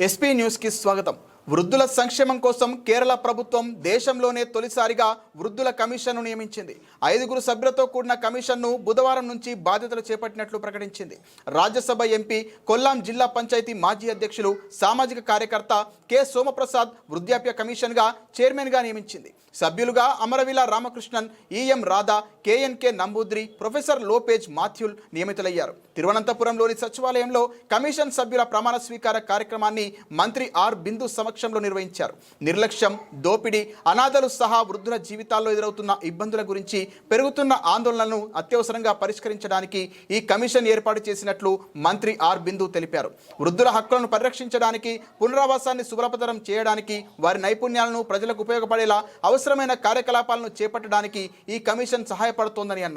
SP న్యూస్కి స్వాగతం. వృద్ధుల సంక్షేమం కోసం కేరళ ప్రభుత్వం దేశంలోనే తొలిసారిగా వృద్ధుల కమిషన్ను నియమించింది. ఐదుగురు సభ్యులతో కూడిన కమిషన్ను బుధవారం నుంచి బాధ్యతలు చేపట్టినట్లు ప్రకటించింది. రాజ్యసభ ఎంపీ కొల్లాం జిల్లా పంచాయతీ మాజీ అధ్యక్షులు సామాజిక కార్యకర్త కె. సోమప్రసాద్ వృద్ధాప్య కమిషన్గా చైర్మన్గా నియమించింది. సభ్యులుగా అమరవీల Ramakrishnan EM Radha KNK Namboodiri professor Lopez మాథ్యూల్ నియమితులయ్యారు. తిరువనంతపురంలోని సచివాలయంలో కమిషన్ సభ్యుల ప్రమాణ స్వీకార కార్యక్రమాన్ని మంత్రి ఆర్ బిందు సమక్షంలో నిర్వహించారు. నిర్లక్ష్యం దోపిడీ అనాథలు సహా వృద్ధుల జీవితాల్లో ఎదురవుతున్న ఇబ్బందుల గురించి పెరుగుతున్న ఆందోళనలను అత్యవసరంగా పరిష్కరించడానికి ఈ కమిషన్ ఏర్పాటు చేసినట్లు మంత్రి ఆర్ బిందు తెలిపారు. వృద్ధుల హక్కులను పరిరక్షించడానికి పునరావాసాన్ని సులభతరం చేయడానికి వారి నైపుణ్యాలను ప్రజలకు ఉపయోగపడేలా అవసరమైన కార్యకలాపాలను చేపట్టడానికి ఈ కమిషన్ సహాయ సహాయపడుతోందని అన్నారు